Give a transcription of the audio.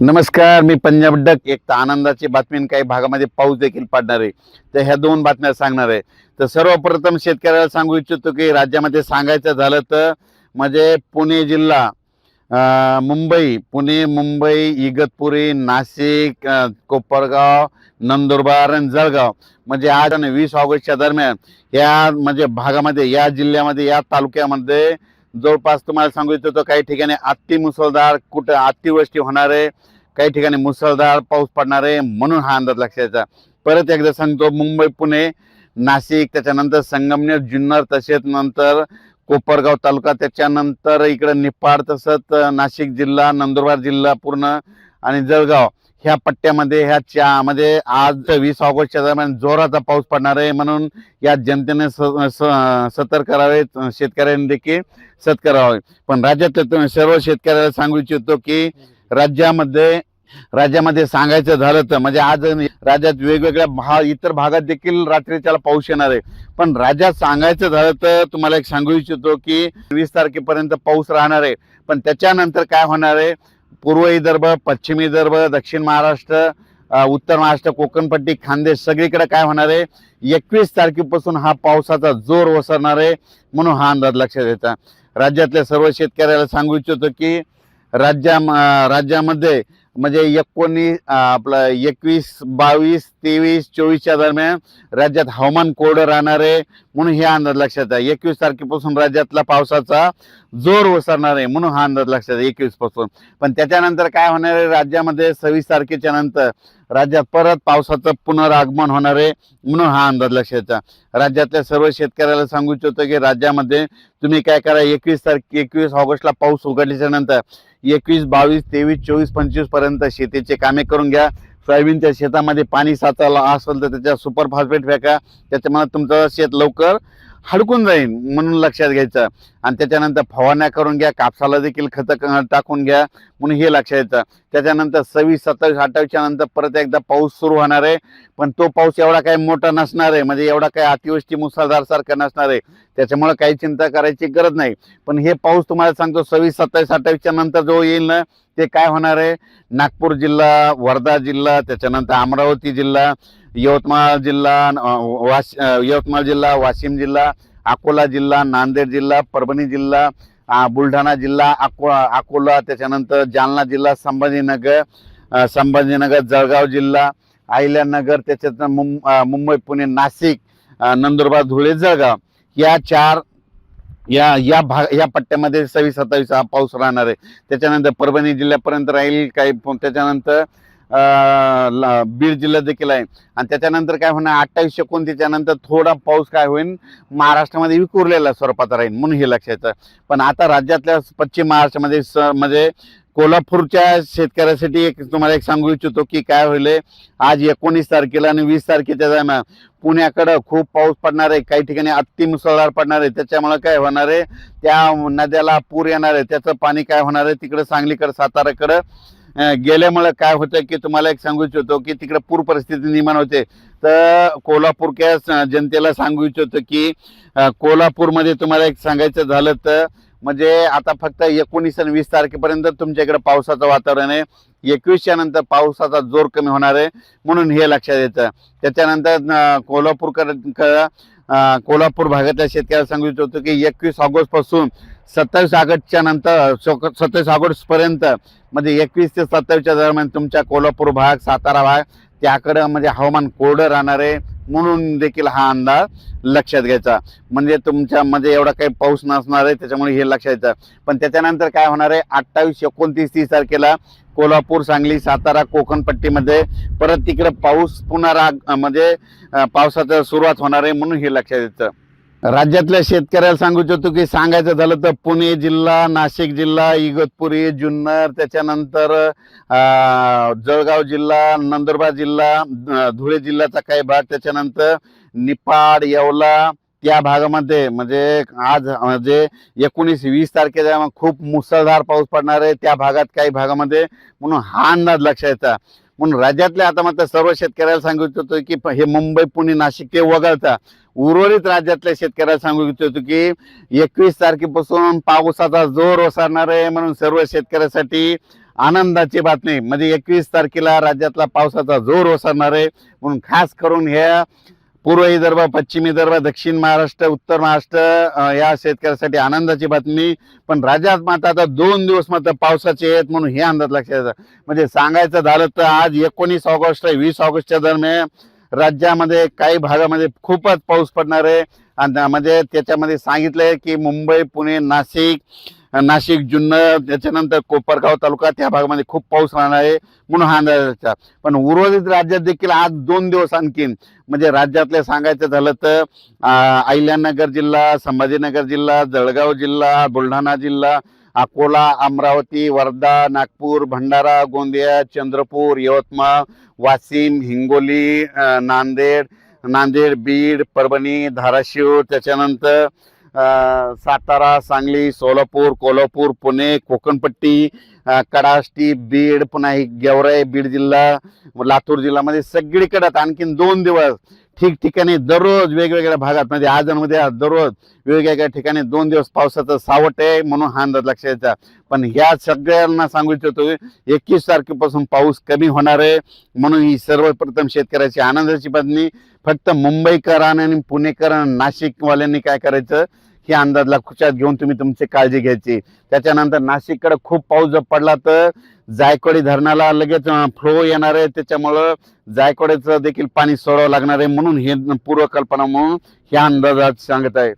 नमस्कार मी पंजाब डक. एक तर आनंदाची बातमी आणि काही भागामध्ये पाऊस देखील पाडणार आहे. तर ह्या दोन बातम्या सांगणार आहे. तर सर्वप्रथम शेतकऱ्याला सांगू इच्छितो की राज्यामध्ये सांगायचं झालं तर म्हणजे पुणे जिल्हा मुंबई पुणे मुंबई इगतपुरी नाशिक कोपरगाव नंदुरबार आणि जळगाव म्हणजे आज आणि वीस ऑगस्टच्या दरम्यान या म्हणजे भागामध्ये या जिल्ह्यामध्ये या तालुक्यामध्ये जवळपास तुम्हाला सांगू इच्छितो काही ठिकाणी अति मुसळधार कुठं अतिवृष्टी होणार आहे काही ठिकाणी मुसळधार पाऊस पडणार आहे म्हणून हा अंदाज लक्षात परत एकदा सांगतो मुंबई पुणे नाशिक त्याच्यानंतर संगमनेर जुन्नर तसेच नंतर कोपरगाव तालुका त्याच्यानंतर इकडं निपाड तसंच नाशिक जिल्हा नंदुरबार जिल्हा पूर्ण आणि जळगाव. ह्या पट्ट्यामध्ये ह्या च्या आज वीस ऑगस्टच्या दरम्यान जोराचा पाऊस पडणार आहे म्हणून या जनतेने स- स- सतर्क करावे शेतकऱ्यांनी देखील सत करावे पण राज्यातल्या सर्व शेतकऱ्याला सांगू इच्छितो की राज्यामध्ये राज्यामध्ये सांगायचं झालं तर म्हणजे आज राज्यात वेगवेगळ्या भा इतर भागात देखील रात्रीच्याला पाऊस येणार आहे. पण राज्यात सांगायचं झालं तर तुम्हाला एक सांगू इच्छितो की वीस तारखेपर्यंत पाऊस राहणार आहे. पण त्याच्यानंतर काय होणार आहे? पूर्व विदर्भ पश्चिम विदर्भ दक्षिण महाराष्ट्र उत्तर महाराष्ट्र कोकणपट्टी खानदेश सगळीकडे काय होणार आहे? एकवीस तारखेपासून हा पावसाचा जोर ओसरणार आहे म्हणून हा अंदाज लक्षात घ्यायचा राज्यातल्या सर्व शेतकऱ्याला सांगू इच्छितो की राज्या राज्यामध्ये म्हणजे एकोणीस आपलं एकवीस बावीस तेवीस चोवीसच्या दरम्यान राज्यात हवामान कोरडं राहणार आहे म्हणून हे अंदाज लक्षात आहे. एकवीस तारखेपासून राज्यातला पावसाचा जोर ओसरणार आहे म्हणून हा अंदाज लक्षात आहे एकवीसपासून. पण त्याच्यानंतर काय होणार आहे? राज्यामध्ये सव्वीस तारखेच्या नंतर राज्यात परत पावसाचं पुनरागमन होणार आहे म्हणून हा अंदाज लक्षात राज्यातल्या सर्व शेतकऱ्याला सांगू इच्छितो की राज्यामध्ये तुम्ही काय करा एकवीस तारखे एकवीस ऑगस्टला पाऊस उघडल्याच्या नंतर एकवीस बावीस तेवीस चोवीस पंचवीसपर्यंत शेतीचे कामे करून घ्या. सोयाबीनच्या शेतामध्ये पाणी साचायला असेल तर त्याच्या सुपर फॉस्फेट फेका. त्याच्यामुळे तुमचं शेत लवकर हडकून जाईल म्हणून लक्षात घ्यायचं. आणि त्याच्यानंतर फवारण्या करून घ्या कापसाला देखील खतं टाकून घ्या म्हणून हे लक्षात येतं. त्याच्यानंतर सव्वीस सत्तावीस अठ्ठावीसच्या नंतर परत एकदा पाऊस सुरू होणार आहे. पण तो पाऊस एवढा काही मोठा नसणार आहे. म्हणजे एवढा काही अतिवृष्टी मुसळधारसारखा नसणार आहे. त्याच्यामुळे काही चिंता करायची गरज नाही. पण हे पाऊस तुम्हाला सांगतो सव्वीस सत्तावीस अठ्ठावीसच्या नंतर जो येईल ना ते काय होणार आहे? नागपूर जिल्हा वर्धा जिल्हा त्याच्यानंतर अमरावती जिल्हा यवतमाळ जिल्हा वाश यवतमाळ जिल्हा वाशिम जिल्हा अकोला जिल्हा नांदेड जिल्हा परभणी जिल्हा बुलढाणा जिल्हा अको अकोला त्याच्यानंतर जालना जिल्हा संभाजीनगर संभाजीनगर जळगाव जिल्हा अहिल्यानगर त्याच्यात मुं मुंबई पुणे नाशिक नंदुरबार धुळे जळगाव. या चार या या भाग या पट्ट्यामध्ये सव्वीस सत्तावीस हा पाऊस राहणार आहे. त्याच्यानंतर परभणी जिल्ह्यापर्यंत राहील काही त्याच्यानंतर बीड जिल्हा देखील आहे. आणि त्याच्यानंतर काय होणार अठ्ठावीस एकोणतीसच्या नंतर थोडा पाऊस काय होईल महाराष्ट्रामध्ये विखुरलेला स्वरूपात राहील म्हणून हे लक्षात येतं पण आता राज्यातल्या पश्चिम महाराष्ट्रामध्ये स म्हणजे कोल्हापूरच्या शेतकऱ्यासाठी एक तुम्हाला एक सांगू इच्छितो की काय होईल आज एकोणीस तारखेला आणि वीस तारखेच्या दरम्यान पुण्याकडं खूप पाऊस पडणार आहे काही ठिकाणी अति मुसळधार पडणार आहे त्याच्यामुळं काय होणार आहे त्या नद्याला पूर येणार आहे त्याचं पाणी काय होणार आहे तिकडं सांगलीकडं साताराकडं गेल्यामुळं गेल्यामुळे काय होतं की तुम्हाला एक सांगू इच्छितो की तिकडे पूर परिस्थिती निर्माण होते. तर कोल्हापूरच्या जनतेला सांगू इच्छितो की कोल्हापूरमध्ये तुम्हाला एक सांगायचं झालं तर म्हणजे आता फक्त एकोणीस आणि वीस तारखेपर्यंत तुमच्याकडे पावसाचं वातावरण आहे. एकवीसच्या नंतर पावसाचा जोर कमी होणार आहे म्हणून हे लक्षात येतं. त्याच्यानंतर कोल्हापूरकर क- कोल्हापूर भागातल्या शेतकऱ्याला सांगू इच्छितो की एकवीस ऑगस्टपासून सत्तावीस ऑगस्टच्या नंतर सत्तावीस ऑगस्टपर्यंत म्हणजे एकवीस ते सत्तावीसच्या दरम्यान तुमच्या कोल्हापूर भाग सातारा भाग त्याकडं म्हणजे हवामान कोरडं राहणार आहे. म्हणून देखील हा अंदाज लक्षात घ्यायचा. म्हणजे तुमच्यामध्ये एवढा काही पाऊस नसणार आहे त्याच्यामुळे हे लक्षात येतं. पण त्याच्यानंतर काय होणार आहे अठ्ठावीस एकोणतीस तीस तारखेला कोल्हापूर सांगली सातारा कोकणपट्टीमध्ये परत तिकडे पाऊस पुन्हा राग म्हणजे पावसाचं सुरुवात होणार आहे म्हणून हे लक्षात येतं. राज्यातल्या शेतकऱ्याला सांगू इच्छितो की सांगायचं झालं तर पुणे जिल्हा नाशिक जिल्हा इगतपुरी जुन्नर त्याच्यानंतर जळगाव जिल्हा नंदुरबार जिल्हा धुळे जिल्ह्याचा काही भाग त्याच्यानंतर निपाड येवला त्या भागामध्ये म्हणजे आज म्हणजे एकोणीस वीस तारखेला खूप मुसळधार पाऊस पडणार आहे. त्या भागात काही भागामध्ये म्हणून हा अंदाज लक्षात येतात म्हणून राज्यातल्या आता मात्र सर्व शेतकऱ्याला सांगू इच्छितो की हे मुंबई पुणे नाशिक ते वगळता उर्वरित राज्यातल्या शेतकऱ्याला सांगू इच्छितो की एकवीस तारखेपासून पावसाचा जोर ओसरणार आहे म्हणून सर्व शेतकऱ्यासाठी आनंदाची बातमी. म्हणजे एकवीस तारखेला राज्यातला पावसाचा जोर ओसरणार आहे. म्हणून खास करून ह्या पूर्व विदर्भ पश्चिम विदर्भ दक्षिण महाराष्ट्र उत्तर महाराष्ट्र या शेतकऱ्यासाठी आनंदाची बातमी. पण राज्यात मात्र आता दोन दिवस मात्र पावसाचे आहेत म्हणून हे अंदाज लक्षात येतं. म्हणजे सांगायचं झालं तर आज एकोणीस ऑगस्ट वीस ऑगस्टच्या दरम्यान राज्यामध्ये काही भागामध्ये खूपच पाऊस पडणार आहे. आणि म्हणजे त्याच्यामध्ये सांगितलंय की मुंबई पुणे नाशिक नाशिक जुन्नर त्याच्यानंतर कोपरगाव तालुका त्या भागामध्ये खूप पाऊस राहणार आहे म्हणून हा अंदाजाचा पण उर्वरित राज्यात देखील आज दोन दिवस आणखीन म्हणजे राज्यातले सांगायचं झालं तर अहिल्यानगर जिल्हा संभाजीनगर जिल्हा जळगाव जिल्हा बुलढाणा जिल्हा अकोला अमरावती वर्धा नागपूर भंडारा गोंदिया चंद्रपूर यवतमाळ वाशिम हिंगोली नांदेड नांदेड बीड परभणी धाराशिव त्याच्यानंतर सातारा सांगली सोलापूर कोल्हापूर पुणे कोकणपट्टी कडाष्टी बीड पुन्हा ही गेवराई बीड जिल्हा लातूर जिल्ह्यामध्ये सगळीकडे आणखीन दोन दिवस ठिकठिकाणी दररोज वेगवेगळ्या भागात म्हणजे आजमध्ये दररोज वेगवेगळ्या ठिकाणी दोन दिवस पावसाचं सावट आहे म्हणून हा अंदाज लक्षात यायचा पण ह्या सगळ्यांना सांगू इच्छितो एकवीस तारखेपासून पाऊस कमी होणार आहे म्हणून ही सर्वप्रथम शेतकऱ्याची आनंदाची बातमी. फक्त मुंबईकर आणि पुणेकर आणि नाशिकवाल्यांनी काय करायचं? हे अंदाज लक्षात घेऊन तुम्ही तुमची काळजी घ्यायची. त्याच्यानंतर नाशिककडे खूप पाऊस जर पडला तर जायकवाडी धरणाला लगेच फ्लो येणार आहे. त्याच्यामुळं जायकवाडीचं देखील पाणी सोडावं लागणार आहे म्हणून हे पूर्वकल्पना म्हणून ह्या अंदाजात सांगत आहे.